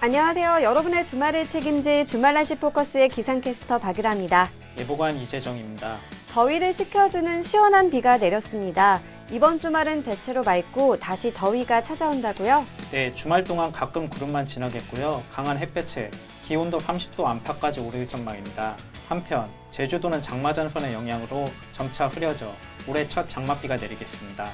안녕하세요. 여러분의 주말을 책임질 주말 날씨 포커스의 기상캐스터 박유라입니다. 예보관 이재정입니다. 더위를 식혀주는 시원한 비가 내렸습니다. 이번 주말은 대체로 맑고 다시 더위가 찾아온다고요? 네, 주말 동안 가끔 구름만 지나겠고요. 강한 햇볕에 기온도 30도 안팎까지 오를 전망입니다. 한편 제주도는 장마 전선의 영향으로 점차 흐려져 올해 첫 장맛비가 내리겠습니다.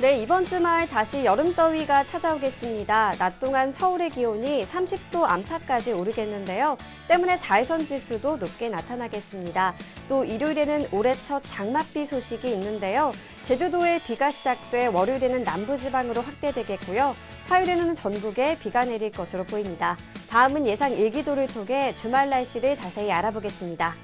네, 이번 주말 다시 여름 더위가 찾아오겠습니다. 낮 동안 서울의 기온이 30도 안팎까지 오르겠는데요. 때문에 자외선 지수도 높게 나타나겠습니다. 또 일요일에는 올해 첫 장맛비 소식이 있는데요. 제주도에 비가 시작돼 월요일에는 남부지방으로 확대되겠고요. 화요일에는 전국에 비가 내릴 것으로 보입니다. 다음은 예상 일기도를 통해 주말 날씨를 자세히 알아보겠습니다.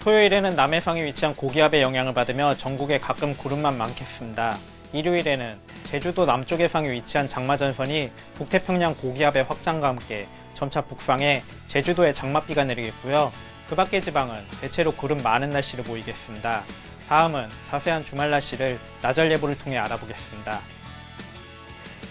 토요일에는 남해상에 위치한 고기압의 영향을 받으며 전국에 가끔 구름만 많겠습니다. 일요일에는 제주도 남쪽 해상에 위치한 장마 전선이 북태평양 고기압의 확장과 함께 점차 북상해 제주도에 장맛비가 내리겠고요. 그 밖의 지방은 대체로 구름 많은 날씨를 보이겠습니다. 다음은 자세한 주말 날씨를 나절 예보를 통해 알아보겠습니다.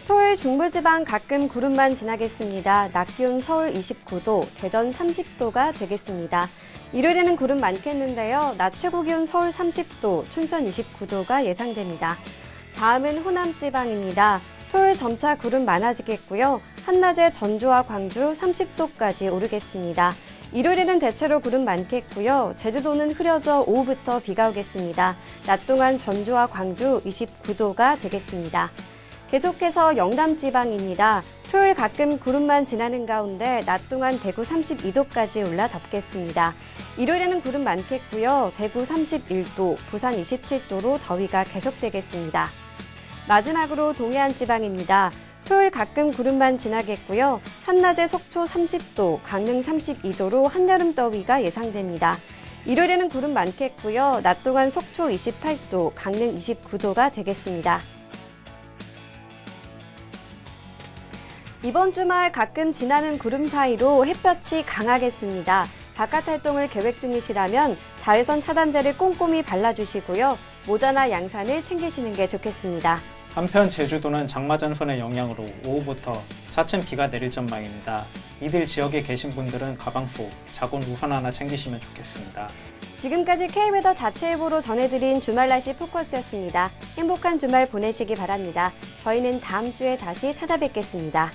토요일 중부지방 가끔 구름만 지나겠습니다. 낮 기온 서울 29도, 대전 30도가 되겠습니다. 일요일에는 구름 많겠는데요. 낮 최고 기온 서울 30도, 춘천 29도가 예상됩니다. 다음은 호남 지방입니다. 토요일 점차 구름 많아지겠고요. 한낮에 전주와 광주 30도까지 오르겠습니다. 일요일에는 대체로 구름 많겠고요. 제주도는 흐려져 오후부터 비가 오겠습니다. 낮 동안 전주와 광주 29도가 되겠습니다. 계속해서 영남 지방입니다. 토요일 가끔 구름만 지나는 가운데 낮 동안 대구 32도까지 올라 덥겠습니다. 일요일에는 구름 많겠고요. 대구 31도, 부산 27도로 더위가 계속되겠습니다. 마지막으로 동해안 지방입니다. 토요일 가끔 구름만 지나겠고요. 한낮에 속초 30도, 강릉 32도로 한여름 더위가 예상됩니다. 일요일에는 구름 많겠고요. 낮 동안 속초 28도, 강릉 29도가 되겠습니다. 이번 주말 가끔 지나는 구름 사이로 햇볕이 강하겠습니다. 바깥 활동을 계획 중이시라면 자외선 차단제를 꼼꼼히 발라주시고요. 모자나 양산을 챙기시는 게 좋겠습니다. 한편 제주도는 장마 전선의 영향으로 오후부터 차츰 비가 내릴 전망입니다. 이들 지역에 계신 분들은 가방 속 작은 우산 하나 챙기시면 좋겠습니다. 지금까지 K웨더 자체 예보로 전해드린 주말 날씨 포커스였습니다. 행복한 주말 보내시기 바랍니다. 저희는 다음 주에 다시 찾아뵙겠습니다.